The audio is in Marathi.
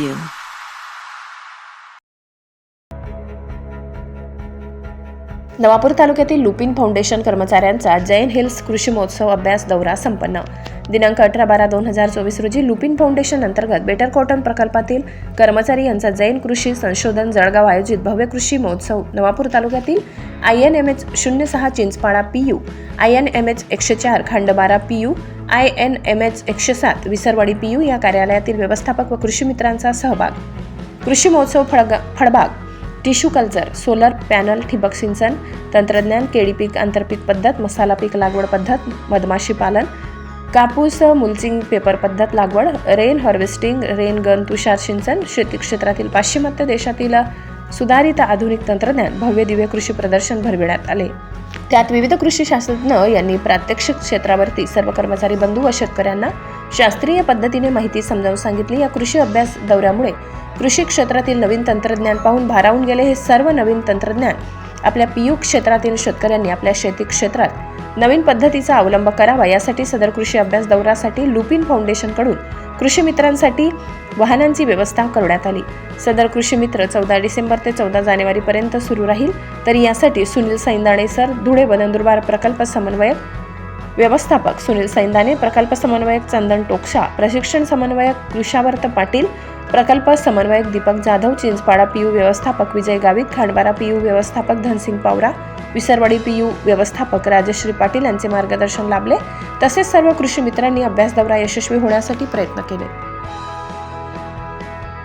you. नवापूर तालुक्यातील लुपिन फाउंडेशन कर्मचाऱ्यांचा जैन हिल्स कृषी महोत्सव अभ्यास दौरा संपन्न दिनांक अठरा बारा दोन हजार चोवीस रोजी लुपिन फाउंडेशन अंतर्गत बेटर कॉटन प्रकल्पातील कर्मचारी यांचा जैन कृषी संशोधन जळगाव आयोजित भव्य कृषी महोत्सव नवापूर तालुक्यातील आय एन एम एच शून्य सहा Chinchpada P U I N M H एकशे चार Khandbara P U I N M H एकशे सात विसरवाडी पी यू या कार्यालयातील व्यवस्थापक व कृषी मित्रांचा सहभाग. कृषी महोत्सव फळगा फळबाग टिश्यू कल्चर सोलर पॅनल ठिबक सिंचन तंत्रज्ञान केळी पीक आंतरपीक पद्धत मसाला पीक लागवड पद्धत मधमाशी पालन कापूस मुलचिंग पेपर पद्धत लागवड रेन हार्वेस्टिंग रेन गन तुषार सिंचन शेती क्षेत्रातील पाश्चिमात्य देशातील सुधारित आधुनिक तंत्रज्ञान भव्य दिव्य कृषी प्रदर्शन भरविण्यात आले. त्यात विविध कृषी शास्त्रज्ञ यांनी प्रात्यक्षिक क्षेत्रावरती सर्व कर्मचारी बंधू व शेतकऱ्यांना शास्त्रीय पद्धतीने माहिती समजावून सांगितली. या कृषी अभ्यास दौऱ्यामुळे कृषी क्षेत्रातील नवीन तंत्रज्ञान पाहून भारावून गेले. हे सर्व नवीन तंत्रज्ञान आपल्या पीयू क्षेत्रातील शेतकऱ्यांनी आपल्या शेती क्षेत्रात नवीन पद्धतीचा अवलंब करावा यासाठी सदर कृषी अभ्यास दौऱ्यासाठी लुपिन फाउंडेशनकडून कृषी मित्रांसाठी वाहनांची व्यवस्था करण्यात आली. सदर कृषी मित्र चौदा डिसेंबर ते चौदा जानेवारीपर्यंत सुरू राहील. तर यासाठी सुनील सैंदाणे सर धुळे व नंदुरबार प्रकल्प समन्वयक व्यवस्थापक सुनील सैंदाने प्रकल्प समन्वयक चंदन टोकशा प्रशिक्षण समन्वयक कृषावर्त पाटील प्रकल्प समन्वयक दीपक जाधव चिंचपाडा पीयू व्यवस्थापक विजय गावित खांडबारा पीयू व्यवस्थापक धनसिंग पावरा विसरवाडी पीयू व्यवस्थापक राजश्री पाटील यांचे मार्गदर्शन लाभले. तसेच सर्व कृषी मित्रांनी अभ्यास दौरा यशस्वी होण्यासाठी प्रयत्न केले.